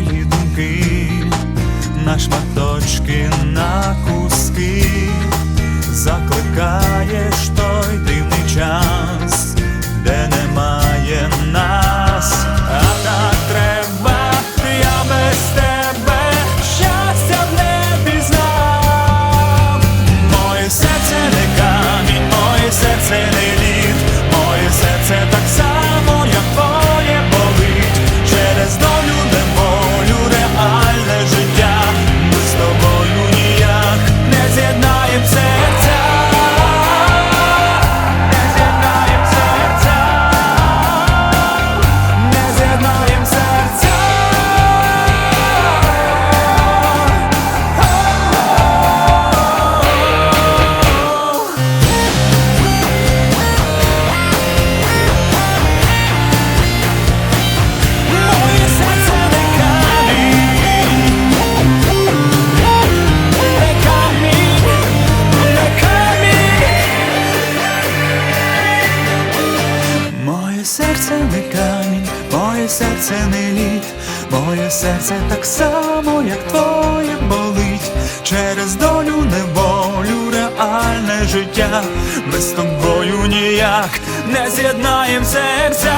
мої думки, на шматочки на куски, закликаєш той дивний час, де немає нас, а так треба, без тебе щастя в небі знав моє серце не камінь, моє серце не лід, моє серце так само. Серце не лід, моє серце так само, як твоє болить. Через долю неволю, реальне життя. Ми з тобою ніяк не з'єднаєм серця.